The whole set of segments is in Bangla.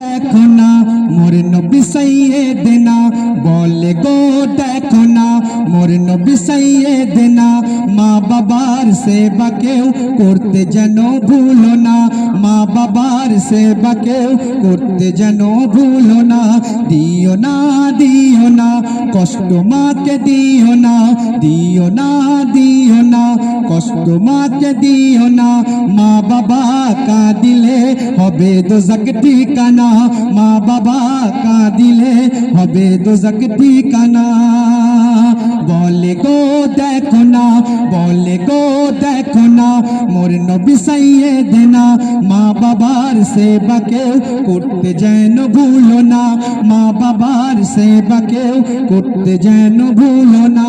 দেখো না মোর নবী সাইয়েদেনা বলে গো দেখো না মোর নবী সাইয়েদেনা মা বাবার সেবা কেউ করতে যেন ভুলো না মা বাবার সেবা কেউ করতে যেন ভুলো না দিও না দিও না কষ্ট মাকে দিও না দিও না দিও না কষ্ট মাকে দিও না মা বাবা কাঁদিলে হবে দোজক ঠিকানা, মা বাবা কাঁদিলে হবে দোজক ঠিকানা। বলে গো দেখো না, বলে গো দেখো না, মোর নবী দেনা, মা বাবার সেবা কেউ করতে যেন ভুলো না, মা বাবার সেবা কেউ করতে যেন ভুলো না।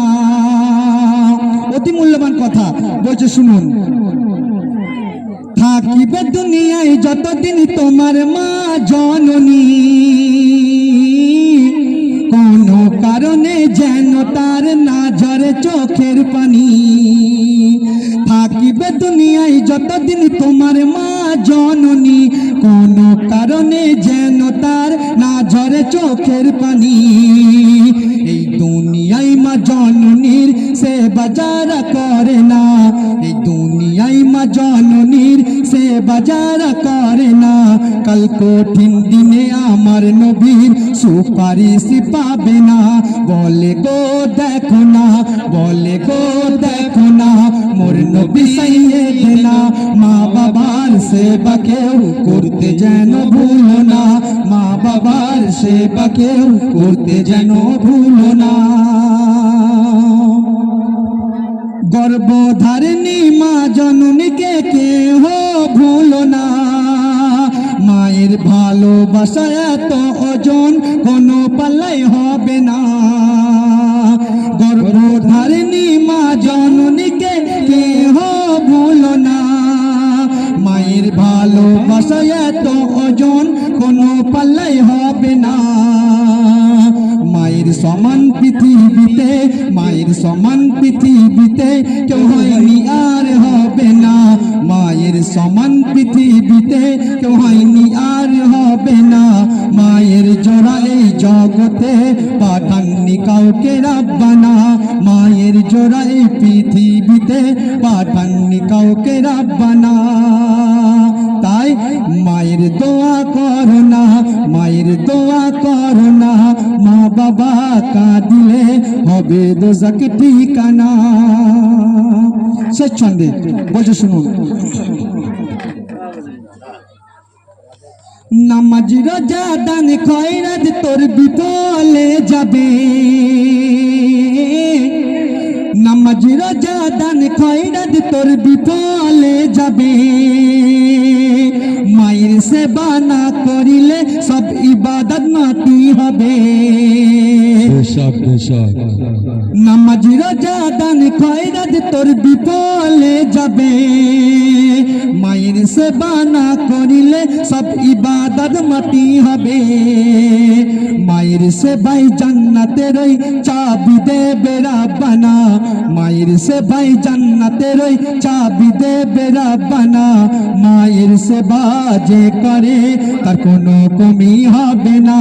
অতি মূল্যবান কথা, বলছে শুনুন। থাকিবে দুনিয়ায় যতদিন তোমার মা জননী। কোন কারণে যেন তার না চোখের পানি। থাকিবে দুনিয়ায় যতদিন তোমার মা জননী, কোন কারণে যেন তার না চোখের পানি। এই দুনিয়ায় মা জননীর সে বাজারা করে না, এই মা জননীর সে বাজারা করে না। কাল কঠিন দিনে আমার নবীর সুপারিশ পাবে না। বলে গো দেখো না, বলে গো দেখো না, মোর নবী সাইয়ে দেনা মা বাবার সেবা কেউ করতে যেন ভুলো না। মা বাবার সেবা কেউ করতে যেন ভুলো না। গর্ভধারিণী মা জননীকে কেহ ভুল না। মায়ের ভালোবাসা এত ওজন, কোনো পাল্লাই হবে না। গর্ভধারিণী মা জননীকে কেহ ভুল না। মায়ের ভালোবাসা এত ওজন, কোনো পাল্লাই হবে না। সমান পৃথিবীতে, মায়ের সমান পৃথিবীতে কেউ হয়নি আর হবে না। মায়ের সমান পৃথিবীতে কেউ হয়নি আর হবে না। মায়ের জোড়া এই জগতে পাঠাননি কাউকে রাব্বানা। মায়ের জোড়া এই পৃথিবীতে পাঠাননি কাউকে রাব্বানা। তাই মায়ের দোয়া করো বাবা কাঁদিলে হবে দোজাকে ঠিকানা। শেষ ছন্দে, বলছে শুনুন। নামাজ রোজা দান খয়রাত তোর বিফলে যাবে। নামাজ রোজা দান খয়রাত তোর বিফলে যাবে। মায়ের সেবা না করিলে সব ইবাদত মাটি হবে। পেশাব পেশাব নামাজ রোজা দান খয়রাত তোর বিফলে যাবে মায়ের সেবা না করিলে সব ইবাদত মাটি হবে মায়ের সেবাই জান্নাতের ওই চাবি দেবে রাব্বানা মায়ের সেবাই জান্নাতের ওই চাবি দেবে রাব্বানা মায়ের সেবা যে করে, তার কোনো কমি হবে না।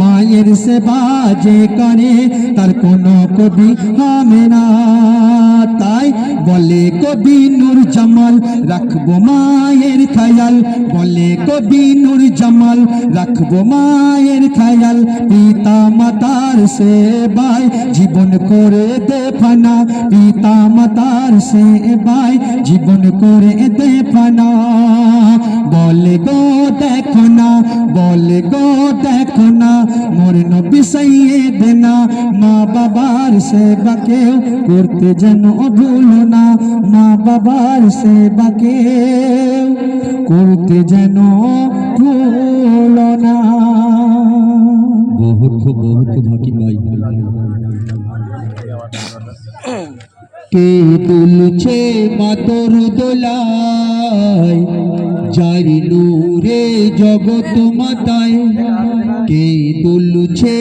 মায়ের সেবা যে করে, তার কোনো কবি হবে না। তাই বলে কবি নূর জামাল, রাখব মায়ের খায়াল। বলে কবি নূর জামাল, রাখব মায়ের খায়াল। পিতা মাতার সেবায় জীবন করে দে ফানা পিতা মাতার সেবায় জীবন করে দে ফানা বলে গো দেখো না বলে গো দেখো না মোর নবী সাইয়ে না মা বাবার সেবা কেউ করতে যেন ভুলো না, মা বাবার সেবা কেউ করতে যেন ভুলো কে তুলছে মাতর দোলায় যারি নূরে জগৎ মাতায়। কে তুলছে